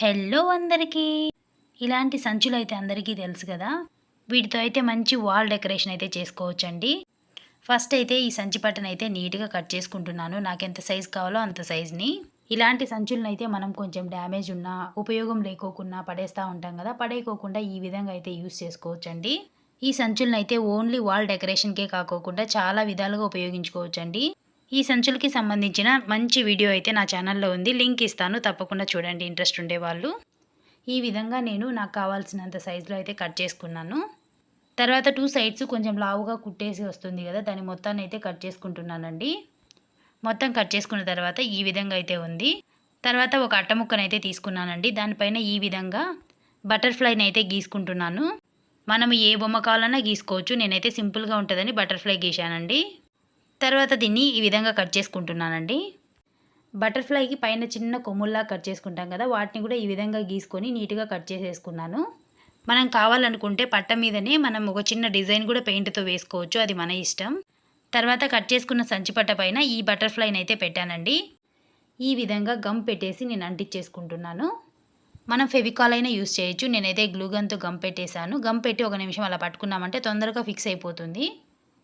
Hello అందరికీ. ఇలాంటి సంచులు అయితే అందరికీ తెలుసు కదా. వీటితో అయితే మంచి వాల్ డెకరేషన్ అయితే చేసుకోవచ్చండి. ఫస్ట్ అయితే ఈ సంచి పట్టను అయితే నీట్గా కట్ చేసుకుంటున్నాను. నాకు ఎంత సైజ్ కావాలో అంత సైజ్ని. ఇలాంటి సంచులను అయితే మనం కొంచెం డ్యామేజ్ ఉన్నా ఉపయోగం లేకోకుండా పడేస్తూ ఉంటాం కదా. పడేయకోకుండా ఈ విధంగా అయితే యూస్ చేసుకోవచ్చండి. ఈ సంచులను అయితే ఓన్లీ వాల్ డెకరేషన్కే కాకోకుండా చాలా విధాలుగా ఉపయోగించుకోవచ్చండి. ఈ సంచులకి సంబంధించిన మంచి వీడియో అయితే నా ఛానల్లో ఉంది. లింక్ ఇస్తాను. తప్పకుండా చూడండి. ఇంట్రెస్ట్ ఉండేవాళ్ళు. ఈ విధంగా నేను నాకు కావాల్సినంత సైజులో అయితే కట్ చేసుకున్నాను. తర్వాత టూ సైడ్స్ కొంచెం లావుగా కుట్టేసి వస్తుంది కదా దాని మొత్తాన్ని అయితే కట్ చేసుకుంటున్నానండి. మొత్తం కట్ చేసుకున్న తర్వాత ఈ విధంగా అయితే ఉంది. తర్వాత ఒక అట్ట అయితే తీసుకున్నానండి. దానిపైన ఈ విధంగా బటర్ఫ్లైని అయితే గీసుకుంటున్నాను. మనం ఏ బొమ్మ కావాలన్నా గీసుకోవచ్చు. నేనైతే సింపుల్గా ఉంటుందని బటర్ఫ్లై గీశానండి. తర్వాత దీన్ని ఈ విధంగా కట్ చేసుకుంటున్నానండి. బటర్ఫ్లైకి పైన చిన్న కొమ్ముల్లా కట్ చేసుకుంటాం కదా వాటిని కూడా ఈ విధంగా గీసుకొని నీట్గా కట్ చేసేసుకున్నాను. మనం కావాలనుకుంటే పట్ట మీదనే మనం ఒక చిన్న డిజైన్ కూడా పెయింట్తో వేసుకోవచ్చు అది మన ఇష్టం. తర్వాత కట్ చేసుకున్న సంచి పట్ట పైన ఈ బటర్ఫ్లైని అయితే పెట్టానండి. ఈ విధంగా గమ్ పెట్టేసి నేను అంటించేసుకుంటున్నాను. మనం ఫెవికాల్ అయినా యూస్ చేయొచ్చు నేనైతే గ్లూగన్తో గమ్ పెట్టేశాను. గమ్ పెట్టి ఒక నిమిషం అలా పట్టుకున్నామంటే తొందరగా ఫిక్స్ అయిపోతుంది.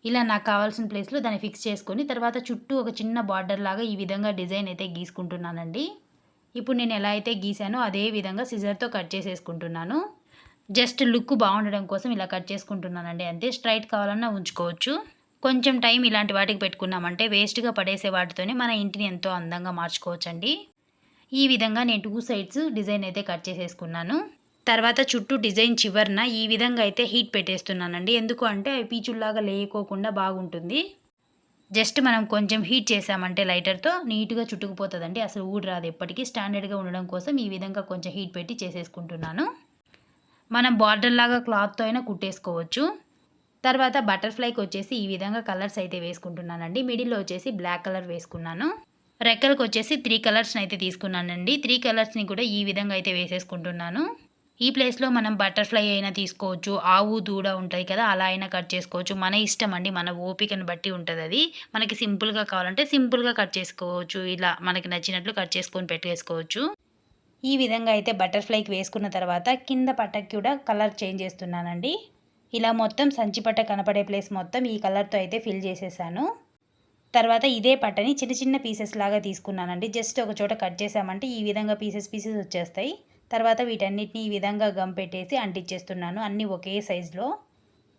ఇలా నాకు కావాల్సిన ప్లేస్లో దాన్ని ఫిక్స్ చేసుకొని తర్వాత చుట్టూ ఒక చిన్న బార్డర్ లాగా ఈ విధంగా డిజైన్ అయితే గీసుకుంటున్నానండి. ఇప్పుడు నేను ఎలా అయితే గీసానో అదే విధంగా సిజర్తో కట్ చేసేసుకుంటున్నాను. జస్ట్ లుక్ బాగుండడం కోసం ఇలా కట్ చేసుకుంటున్నానండి. అంతే స్ట్రైట్ కావాలన్నా ఉంచుకోవచ్చు. కొంచెం టైం ఇలాంటి వాటికి పెట్టుకున్నామంటే వేస్ట్గా పడేసే వాటితోనే మన ఇంటిని ఎంతో అందంగా మార్చుకోవచ్చండి. ఈ విధంగా నేను టూ సైడ్స్ డిజైన్ అయితే కట్ చేసేసుకున్నాను. తర్వాత చుట్టూ డిజైన్ చివరిన ఈ విధంగా అయితే హీట్ పెట్టేస్తున్నానండి. ఎందుకు అంటే పీచుల్లాగా లేకోకుండా బాగుంటుంది. జస్ట్ మనం కొంచెం హీట్ చేసామంటే లైటర్తో నీట్గా చుట్టుకుపోతుందండి. అసలు ఊడి రాదు ఎప్పటికీ. స్టాండర్డ్గా ఉండడం కోసం ఈ విధంగా కొంచెం హీట్ పెట్టి చేసేసుకుంటున్నాను. మనం బార్డర్ లాగా క్లాత్తో అయినా కుట్టేసుకోవచ్చు. తర్వాత బటర్ఫ్లైకి వచ్చేసి ఈ విధంగా కలర్స్ అయితే వేసుకుంటున్నానండి. మిడిల్లో వచ్చేసి బ్లాక్ కలర్ వేసుకున్నాను. రెక్కలకు వచ్చేసి త్రీ కలర్స్ని అయితే తీసుకున్నానండి. త్రీ కలర్స్ని కూడా ఈ విధంగా అయితే వేసేసుకుంటున్నాను. ఈ ప్లేస్లో మనం బటర్ఫ్లై అయినా తీసుకోవచ్చు ఆవు దూడ ఉంటాయి కదా అలా అయినా కట్ చేసుకోవచ్చు. మన ఇష్టం అండి మన ఓపికను బట్టి ఉంటుంది అది. మనకి సింపుల్గా కావాలంటే సింపుల్గా కట్ చేసుకోవచ్చు. ఇలా మనకి నచ్చినట్లు కట్ చేసుకొని పెట్టేసుకోవచ్చు. ఈ విధంగా అయితే బటర్ఫ్లైకి వేసుకున్న తర్వాత కింద పట్టకి కూడా కలర్ చేంజ్ చేస్తున్నానండి. ఇలా మొత్తం సంచి పట్ట కనపడే ప్లేస్ మొత్తం ఈ కలర్తో అయితే ఫిల్ చేసేసాను. తర్వాత ఇదే పట్టని చిన్న చిన్న పీసెస్ లాగా తీసుకున్నానండి. జస్ట్ ఒక చోట కట్ చేసామంటే ఈ విధంగా పీసెస్ పీసెస్ వచ్చేస్తాయి. తర్వాత వీటన్నిటిని ఈ విధంగా గమ్ పెట్టేసి అంటించేస్తున్నాను అన్నీ ఒకే సైజులో.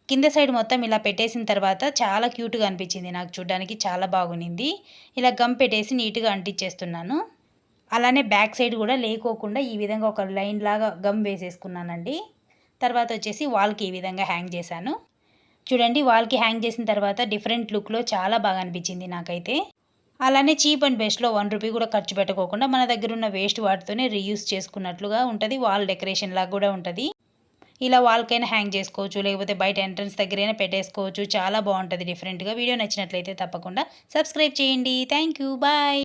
కింద సైడ్ మొత్తం ఇలా పెట్టేసిన తర్వాత చాలా క్యూట్గా అనిపించింది నాకు చూడడానికి చాలా బాగునింది ఇలా గమ్ పెట్టేసి నీట్గా అంటించేస్తున్నాను అలానే బ్యాక్ సైడ్ కూడా లేకోకుండా ఈ విధంగా ఒక లైన్ లాగా గమ్ వేసేసుకున్నానండి. తర్వాత వచ్చేసి వాల్కి ఈ విధంగా హ్యాంగ్ చేశాను. చూడండి వాల్కి హ్యాంగ్ చేసిన తర్వాత డిఫరెంట్ లుక్లో చాలా బాగా అనిపించింది నాకైతే. అలానే చీప్ అండ్ బెస్ట్లో వన్ రూపీ కూడా ఖర్చు పెట్టుకోకుండా మన దగ్గర ఉన్న వేస్ట్ వాటితోనే రీయూస్ చేసుకున్నట్లుగా ఉంటుంది. వాల్ డెకరేషన్ లాగా కూడా ఉంటుంది. ఇలా వాల్కైనా హ్యాంగ్ చేసుకోవచ్చు లేకపోతే బయట ఎంట్రన్స్ దగ్గరైనా పెట్టేసుకోవచ్చు. చాలా బాగుంటుంది డిఫరెంట్గా వీడియో నచ్చినట్లయితే తప్పకుండా సబ్స్క్రైబ్ చేయండి. Thank you bye